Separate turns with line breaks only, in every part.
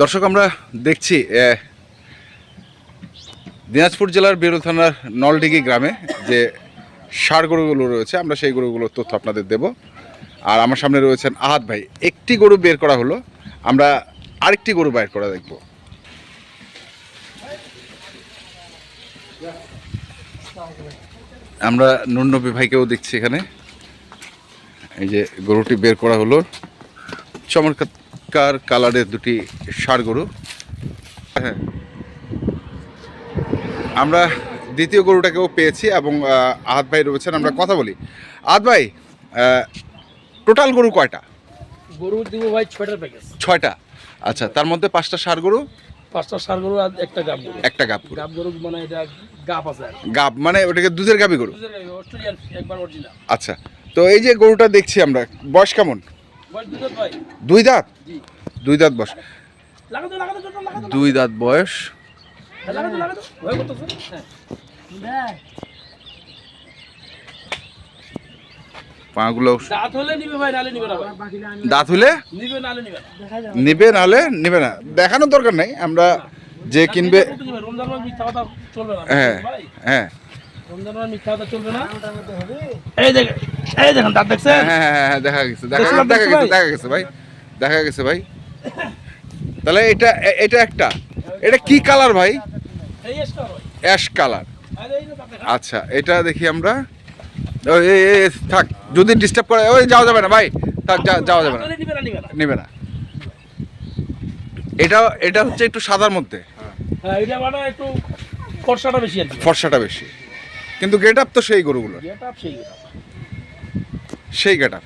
দর্শক, আমরা দেখছি দিনাজপুর জেলার বেরুল থানার নলডিগি গ্রামে যে সার গরুগুলো রয়েছে, আমরা সেই গরুগুলোর তথ্য আপনাদের দেব। আর আমার সামনে রয়েছেন আহাত ভাই, একটি গরু বের করা হলো, আমরা আরেকটি গরু বাইর করা দেখব। আমরা নুন্নবী ভাইকেও দেখছি এখানে। এই যে গরুটি বের করা হলো। চমৎকার কালারের দুটি ষাড় গরু। হ্যাঁ। আমরা দ্বিতীয় গরুটাকেও পেয়েছি এবং আহ, আহাত ভাই রয়েছেন আমরা কথা বলি। আহাত ভাই টোটাল গরু কয়টা?
গরু দিব ভাই প্যাকেজ।
ছয়টা। আচ্ছা তার মধ্যে পাঁচটা ষাড় গরু।
পাঁচটা সার গরু আর একটা গাব গরু।
একটা গাব গরু।
গাব গরু মানে এটা গাপ আছে
গাব মানে ওটাকে দুধের গাবি গরু?
অস্ট্রেলিয়ান একবার অরিজিনাল
আচ্ছা তো এই যে গরুটা দেখছি আমরা বয়স কেমন? দুই দাঁত দুই দাঁত? বয়স। দুই দাঁত বয়স। পাগুলো
দাঁত হলে নিবে ভাই নালে নিবে না
দাঁত হলে?
নিবে নালে নিবে
নিবে নাহলে নিবে না। দেখানোর দরকার নেই। আমরা যে কিনবে হ্যাঁ হ্যাঁ। হ্যাঁ হ্যাঁ হ্যাঁ, দেখা গেছে দেখা গেছে
ভাই।
দেখা গেছে ভাই। দেখা গেছে ভাই। তাহলে এটা এটা একটা। এটা কি কালার ভাই? Ash colour. আচ্ছা এটা দেখি আমরা। থাক। যদি ডিস্টার্ব করে ওই যাওয়া যাবে না ভাই। যাওয়া যাবে না।
নিবে না
এটা এটা হচ্ছে একটু সাদার মধ্যে।
হ্যাঁ এটা মানে একটু খরচাটা বেশি
ফর্সাটা বেশি। কিন্তু গেট আপ তো সেই গরুগুলো
সেই গেটা
সেই গেট আপ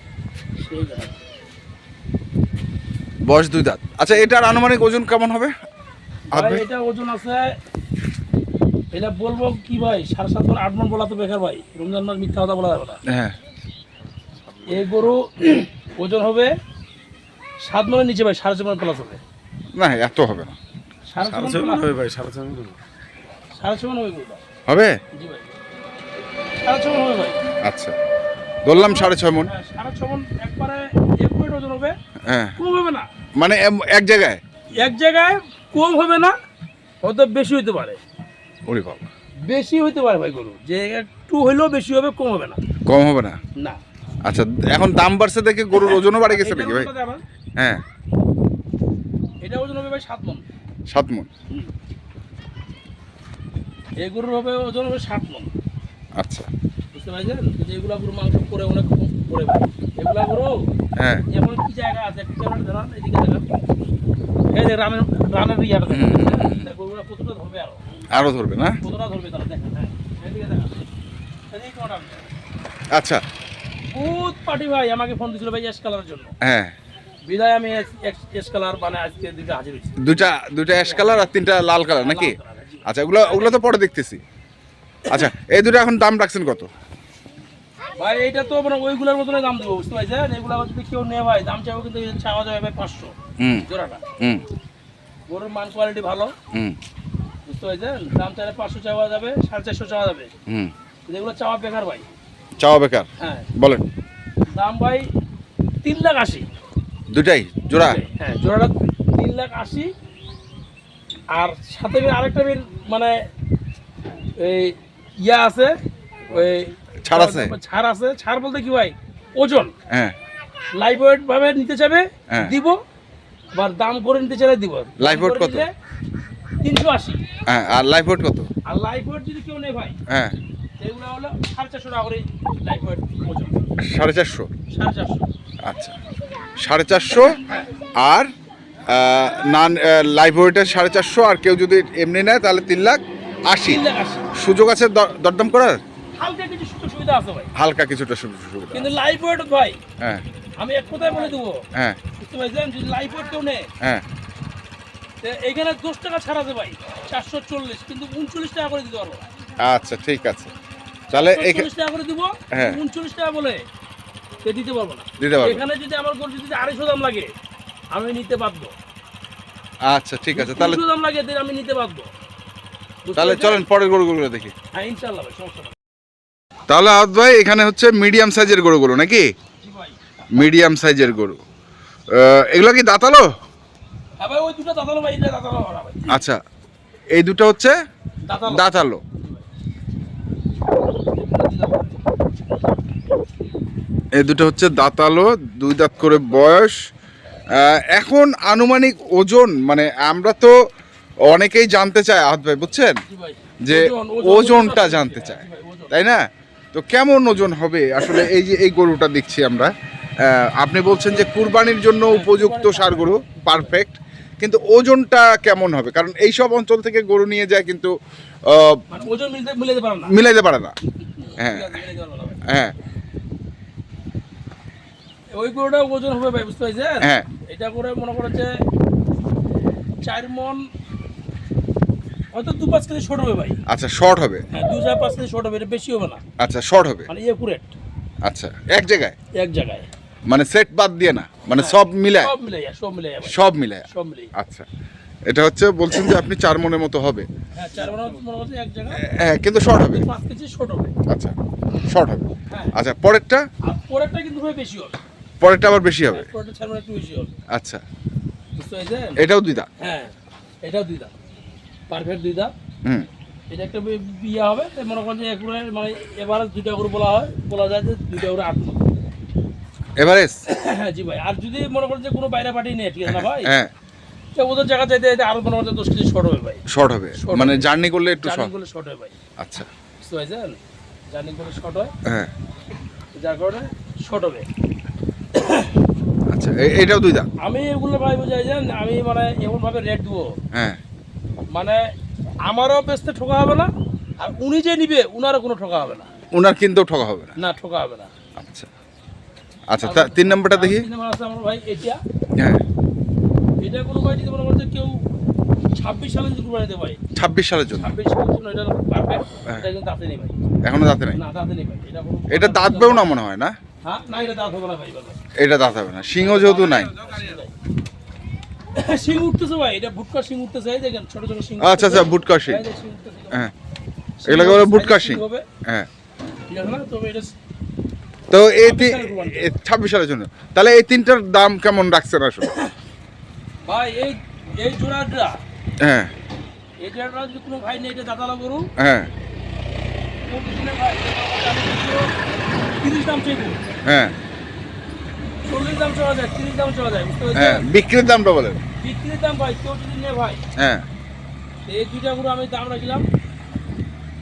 বয়স দুই দাঁত। আচ্ছা এটার আনুমানিক ওজন কেমন হবে?
এটা ওজন আছে এটা বলব কি ভাই সাড়ে সাত আট মন বলা তো বেকার ভাই। রমজান মাস মিথ্যা কথা বলা যাবে না।
হ্যাঁ।
এই গরু ওজন হবে সাত মনের নিচে ভাই সাড়ে ছয় মন প্লাস হবে।
না এত হবে না।
সাড়ে হবে ভাই সাড়ে মন সাড়ে মন হবে
হবে?
জি ভাই। সাড়ে মন হবে ভাই।
আচ্ছা। ধরলাম সাড়ে ছয় মন।
হ্যাঁ, সাড়ে ছয় মন একবারে এক পয়েন্ট ওজন হবে।
হ্যাঁ।
কম হবে না।
মানে এক জায়গায়?
এক জায়গায় কম হবে না হয়তো বেশি হতে পারে।
ওরে বাবা।
বেশি হতে পারে ভাই গরু। যে একটু হইলেও বেশি হবে কম হবে না।
কম হবে না?
না।
আচ্ছা এখন দাম বাড়ছে দেখে গরুর ওজনও বাড়ে গেছে নাকি ভাই। হ্যাঁ।
এটা ওজন হবে ভাই সাত মন।
সাত মন।
এই গরুর হবে ওজন হবে সাত মন।
আচ্ছা।
বুঝতে পারছেন? এগুলা গরু মাংস করে অনেক করে ভাই। এগুলা গরু
হ্যাঁ।
এমন কি জায়গা আছে? একটু ক্যামেরা ধরান এদিকে দেখান এই যে রানের রানের ইয়াটা দেখেন। গরুরা কতটা ধরবে আরও?
আরও ধরবে না?
কতটা ধরবে তারা দেখেন হ্যাঁ। এদিকে দেখান। এদিকে কোনটা
আচ্ছা।
বহুত পার্টি ভাই আমাকে ফোন দিছিল ভাই এস কালারের জন্য।
হ্যাঁ।
বিদায় আমি এস কালার মানে আজকে দিকে হাজির হয়েছি।
দুটা দুটা অ্যাশ কালার আর তিনটা লাল কালার নাকি? আচ্ছা ওগুলো ওগুলো তো পরে দেখতেছি। আচ্ছা এই দুটো এখন দাম রাখছেন কত?
ভাই এটা তো মানে ওইগুলোর মতনই দাম দেবো বুঝতে পারছেন? এগুলো আবার যদি কেউ নেয় ভাই দাম চাইব কিন্তু চাওয়া যাবে ভাই পাঁচশো।
হুম।
জোড়াটা।
হুম।
গরুর মান কোয়ালিটি ভালো।
হুম।
বুঝতে পারছেন? দাম চাইলে পাঁচশো চাওয়া যাবে সাড়ে চারশো চাওয়া যাবে।
হুম।
এগুলো চাওয়া বেকার ভাই।
চাওয়া বেকার?
হ্যাঁ।
বলেন।
দাম ভাই তিন লাখ আশি।
দুটাই জোড়া?
হ্যাঁ জোড়াটা তিন লাখ আশি। আর সাথে আরেকটা বের মানে এই ইয়া আছে ওই
ছাড় আছে?
ছাড় আছে। ছাড় বলতে কি ভাই? ওজন।
হ্যাঁ।
লাইভ ওয়েট ভাবে নিতে চাবে
হ্যাঁ।
দিব আবার দাম করে নিতে চাইলে দিব।
Live weight কত?
তিনশো আশি।
হ্যাঁ আর লাইফ ওয়েট কত?
আর লাইভ ওয়েট যদি কেউ নেয় ভাই
হ্যাঁ।
এগুলো হলো সাড়ে চারশো টাকা করে লাইভ ওয়েট ওজন।
সাড়ে চারশো?
সাড়ে চারশো।
আচ্ছা। সাড়ে চারশো আর নান লাইভ ওয়েটের সাড়ে চারশো আর কেউ যদি এমনি নেয় তাহলে তিন লাখ আশি। সুযোগ আছে দরদাম করার?
হালকা কিছু সুযোগ সুবিধা আছে ভাই।
হালকা কিছুটা সুযোগ সুবিধা
কিন্তু লাইভ ওয়েট ভাই
হ্যাঁ।
আমি এক কথায় বলে দেবো।
হ্যাঁ।
বুঝতে পারছেন? যদি লাইভ ওয়েট কেউ নেয়
হ্যাঁ।
তো এইখানে দশ টাকা ছাড় আছে ভাই চারশো চল্লিশ কিন্তু উনচল্লিশ টাকা করে দিতে পারব।
আচ্ছা ঠিক আছে। তাহলে
টাকা করে দিব
হ্যাঁ।
উনচল্লিশ টাকা বলে সে দিতে পারব না।
দিতে পারব।
এখানে যদি আমার গরু যদি আড়াইশো দাম লাগে আমি নিতে বাধ্য।
আচ্ছা ঠিক আছে তাহলে
দাম লাগে আমি নিতে বাধ্য।
তাহলে চলেন পরের গরুগুলো দেখি।
হ্যাঁ ইনশাল্লাহ ভাই সমস্যা
তাহলে আহাত ভাই এখানে হচ্ছে মিডিয়াম সাইজের গরুগুলো নাকি? মিডিয়াম সাইজের গরু। এগুলো কি দাঁতালো?
হ্যাঁ
আচ্ছা এই দুটো হচ্ছে
দাঁতালো।
এই দুটো হচ্ছে দাঁতালো দুই দাঁত করে বয়স। এখন আনুমানিক ওজন মানে আমরা তো অনেকেই জানতে চায় আহাত ভাই বুঝছেন? যে
ওজন, ওজন,
ওজনটা জানতে চায় তাই না? তো কেমন ওজন হবে? আসলে এই যে এই গরুটা দেখছি আমরা। আপনি বলছেন যে কুরবানির জন্য উপযুক্ত সার গরু পারফেক্ট কিন্তু ওজনটা কেমন হবে? কারণ এই সব অঞ্চল থেকে গরু নিয়ে যায় কিন্তু
মানে ওজন
মিলাইতে পারে না। হ্যাঁ। হ্যাঁ।
ওই গরুটা ওজন হবে ভাই বুঝতে পারছেন?
হ্যাঁ।
এটা করে মনে করে যে চার মন হয়তো দু পাঁচ কেজি ছোট হবে ভাই।
আচ্ছা শর্ট হবে?
হ্যাঁ দু চার পাঁচ কেজি ছোট হবে এটা বেশি হবে না।
আচ্ছা শর্ট হবে?
মানে একুরেট
আচ্ছা এক জায়গায়?
এক জায়গায়।
মানে সেট বাদ দিয়ে না মানে
হ্যাঁ।
সব মিলায়।
সব মিলে সব মিলে
সব মিলায়।
সব মিলে
আচ্ছা এটা হচ্ছে বলছেন যে আপনি চার মনের মতো হবে।
হ্যাঁ
হ্যাঁ কিন্তু শর্ট হবে। আচ্ছা শর্ট হবে।
হ্যাঁ।
আচ্ছা পরেরটা?
পরেরটা কিন্তু বেশি হবে।
পরেরটা আবার বেশি হবে?
পরেরটা চার একটু বেশি হবে।
আচ্ছা। এটাও দুই দাঁত?
হ্যাঁ এটাও দুই দাম পারফেক্ট দুই দাম
হুম।
এটা একটা বিয়ে হবে মনে করেন যে মানে এবার দুইটা করে বলা হয় বলা যায় যে দুইটা করে আট মন
এভারেজ
জি ভাই আর যদি মনে করেন যে কোনো বাইরে পার্টি নেই ঠিক আছে না ভাই?
হ্যাঁ।
ওদের জায়গা যাইতে যাইতে আরও মনে করেন দশ কেজি শর্ট হবে ভাই।
শর্ট হবে? মানে জার্নি করলে একটু শর্ট
করলে শর্ট হয় ভাই।
আচ্ছা।
বুঝতে পারছেন? জার্নি করলে শর্ট হয়।
হ্যাঁ।
যার কারণে শর্ট হবে।
আচ্ছা এটাও দুই
আমি এগুলো ভাই বুঝাই যান আমি মানে এমনভাবে রেট দেবো।
হ্যাঁ।
মানে আমারও বেচতে ঠকা হবে না আর উনি যে নিবে উনারও কোনো ঠকা হবে না।
ওনার কিনতেও ঠকা হবে না।
না ঠকা হবে না।
আচ্ছা। আচ্ছা তা- তিন নম্বরটা দেখি।
আর তিন নাম্বার আছে আমার ভাই এটা
হ্যাঁ।
এটা কোনো ভাই যদি করছে কেউ ছাব্বিশ সালে যদি কুরবানি দেয় ভাই
ছাব্বিশ সালের জন্য?
ছাব্বিশ সালের জন্য এটা পারফেক্ট
হ্যাঁ।
এটা কিন্তু দাঁতে নেই ভাই।
এখনও দাঁতে নাই?
না দাঁতে নেই ভাই। এটা কোনো
এটা দাঁতবেও না। মনে হয় না?
হ্যাঁ না এটা দাঁত হবে না ভাই
এটা দাঁত হবে না। সিংহ যেহেতু নাই।
শিং উঠতেছে ভাই এটা ভুটকা শিং উঠতেছে এই দেখেন ছোট ছোট শিং
আচ্ছা আচ্ছা
শিং
হ্যাঁ। এগুলোকে বলে শিং
হবে,
হ্যাঁ।
ঠিক আছে না? তবে এটা
তো এই
ছাব্বিশ সালের
ছাব্বিশ সালের জন্য। তাহলে এই তিনটার দাম কেমন রাখছেন আসলে?
ভাই এই এই জোড়াটা।
হ্যাঁ।
এই জোড়াটা যদি কোনো ভাই নেই এটা দাদালা গরু।
হ্যাঁ।
ভাই তিরিশ দাম
হ্যাঁ।
চল্লিশ দাম চলা যায় তিরিশ দাম চলা যায় বুঝতে
হ্যাঁ বিক্রির দামটা বলেন।
বিক্রির দাম ভাই কেউ যদি নেয় ভাই।
হ্যাঁ।
এই দুইটা গরু আমি দাম রাখলাম।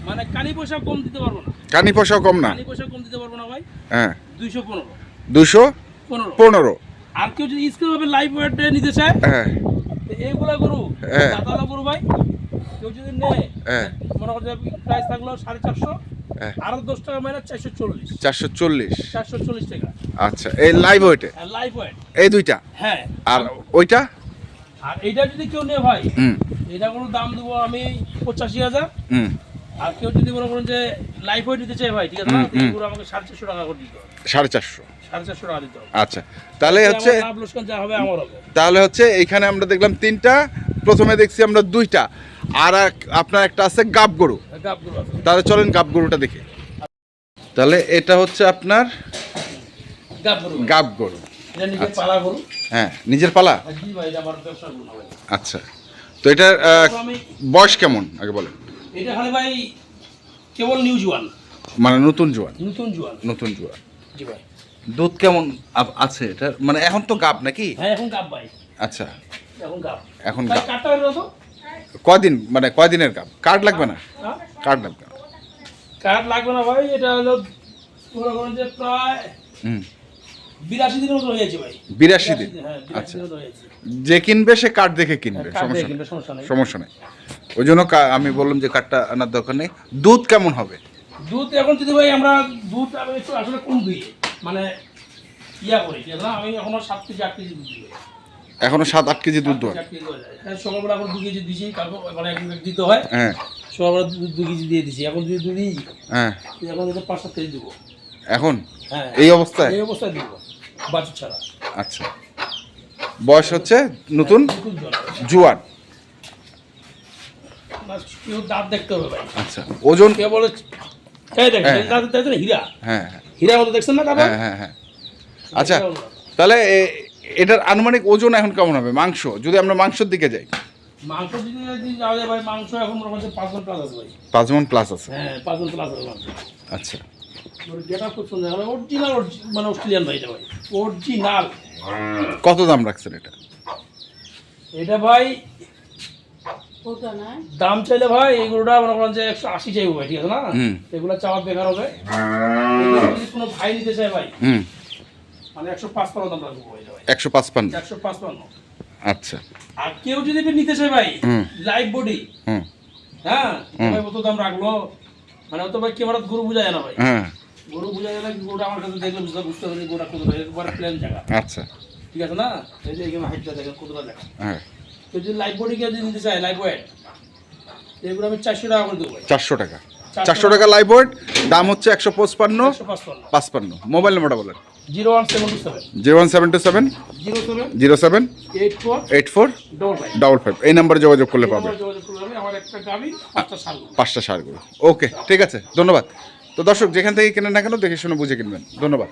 মানে কানি পয়সা কম দিতে পারব না।
কানি পয়সাও কম না?
কানি পয়সা কম দিতে পারব না ভাই।
হ্যাঁ।
দুইশো পনেরো।
দুশো
পনেরো।
পনেরো।
আর কেউ যদি স্ক্রিন ভাবে লাইভ ওয়েট নিতে চায়
হ্যাঁ।
এইগুলা গরু
হ্যাঁ।
দাদালা গরু ভাই কেউ যদি নেয়
হ্যাঁ।
মনে করছে প্রাইস থাকল সাড়ে চারশো
হ্যাঁ।
আরও দশ টাকা মাইনাস চারশো চল্লিশ।
চারশো চল্লিশ।
চারশো চল্লিশ টাকা।
আচ্ছা এই লাইভ
আর লাইভ ওয়েট
এই দুইটা?
হ্যাঁ।
আর ওইটা?
আর এইটা যদি কেউ নেয় ভাই এটা কোনো দাম দেবো আমি পঁচাশি হাজার।
হুম।
আর কেউ যদি মনে করেন যে লাইফ ওয়েট নিতে চাই ভাই ঠিক আছে? না
হুম,
তো
হুম।
এইগুলো আমাকে সাড়ে চারশো টাকা করে দিতে হবে।
সাড়ে চারশো?
সাড়ে চারশো টাকা দিতে হবে।
আচ্ছা তাহলে হচ্ছে
লাভ লোকসান যা হবে আমার হবে।
তাহলে হচ্ছে এইখানে আমরা দেখলাম তিনটা প্রথমে দেখছি আমরা দুইটা আর আপনার একটা আছে গাব গরু।
আছে।
তাহলে চলেন গাব গরুটা দেখি। তাহলে এটা হচ্ছে আপনার
গাব গরু।
গাব গরু।
গরু।
হ্যাঁ নিজের পালা?
ভাই
আচ্ছা তো এটার বয়স কেমন? আগে বলেন।
এটা ভাই কেবল নিউ জুয়ান
মানে নতুন জোয়ান।
নতুন জুয়ান।
নতুন জোয়ান।
জি ভাই।
দুধ কেমন আছে? এটা মানে এখন তো গাব নাকি?
হ্যাঁ এখন গাব ভাই।
আচ্ছা।
এখন গাব।
এখন গাব। কয়দিন? মানে কয়দিনের গাব? কার্ড লাগবে না?
হ্যাঁ?
কার্ড লাগবে না।
কাঠ লাগবে না ভাই এটা হলো মনে করেন যে প্রায়
হুম।
বিরাশি দিনের মতো হয়ে যাচ্ছে ভাই।
বিরাশি দিন?
হ্যাঁ
আচ্ছা।
হয়ে
যে কিনবে সে কার্ড দেখে কিনবে নেই।
সমস্যা নেই।
সমস্যা নেই। ওই জন্য আমি বললাম যে কাঠটা আনার দরকার নেই। দুধ কেমন হবে?
দুধ এখন যদি ভাই আমরা দুধ আমি একটু আসলে কম দিই মানে ইয়া করি আমি এখনও সাত কেজি আট কেজি দুধ দিই।
এখনও সাত আট কেজি দুধ
কেজি হয়ে সকালবেলা এখন দু কেজি দিছি কালকে মানে এক দিতে হয়।
হ্যাঁ।
সকালবেলা দু- কেজি দিয়ে দিছি এখন যদি দুধ দিই
হ্যাঁ।
এখন যদি পাঁচ সাত কেজি দেবো।
এখন?
হ্যাঁ।
এই অবস্থায়?
এই অবস্থায় দিব বাছুর ছাড়া।
আচ্ছা। বয়স হচ্ছে নতুন?
আপনার কেউ দাঁত দেখতে হবে ভাই।
আচ্ছা ওজন?
কেউ বলে এই দেখেন
হ্যাঁ।
দাঁত দেখতে হীরা।
হ্যাঁ হ্যাঁ
হীরা মতো দেখছেন না তারপর
হ্যাঁ হ্যাঁ হ্যাঁ। আচ্ছা তাহলে এটার আনুমানিক ওজন এখন কেমন হবে? মাংস যদি আমরা মাংসের দিকে যাই।
মাংস যদি যাওয়া যায় ভাই মাংস এখন প্লাস আছে ভাই।
পাঁচ মন প্লাস
হ্যাঁ প্লাস মাংস।
আচ্ছা।
মানে
কত দাম রাখছেন এটা?
এটা ভাই দাম চাইলে ভাই এগুলোটা মনে করেন যে একশো আশি চাইব ভাই ঠিক আছে না? এগুলো চাওয়া বেকার হবে। যদি কোনো ভাই নিতে চায় ভাই। মানে একশো পাঁচ পান্ন দাম রাখব
একশো পাঁচপান্ন
একশো পাঁচ পান্ন
আচ্ছা।
আর কেউ যদি নিতে চায় ভাই লাইভ বডি হ্যাঁ? ভাই কত দাম রাখল? মানে অত ভাই ক্যামেরা গরু বুঝা যায় না ভাই।
হ্যাঁ।
গরু বুঝা যায় না গরুটা আমার কাছে দেখলে বুঝতে বুঝতে পারি গরুটা কত একবার প্লেন জায়গা।
আচ্ছা।
ঠিক আছে না? এই যে এখানে হাইটটা দেখেন কতটা দেখা
হ্যাঁ।
কেউ যদি লাইভ বডি কেউ যদি নিতে চায় লাইভ ওয়েট এগুলো আমি চারশো টাকা করে দেবো
চারশো টাকা। চারশো টাকা ওয়েট দাম হচ্ছে একশো পঁচপান্ন পাঁচপান্ন। মোবাইল নাম্বারটা বলেন।
Zero one seven two seven.
Zero one seven two seven
zero seven
zero seven
eight four
eight four
double five
এই নাম্বারে যোগাযোগ করলে পাবে। পাঁচটা সারগুলো। ওকে ঠিক আছে ধন্যবাদ। তো দর্শক যেখান থেকে কেনেন না কেন দেখে শুনে বুঝে কিনবেন। ধন্যবাদ।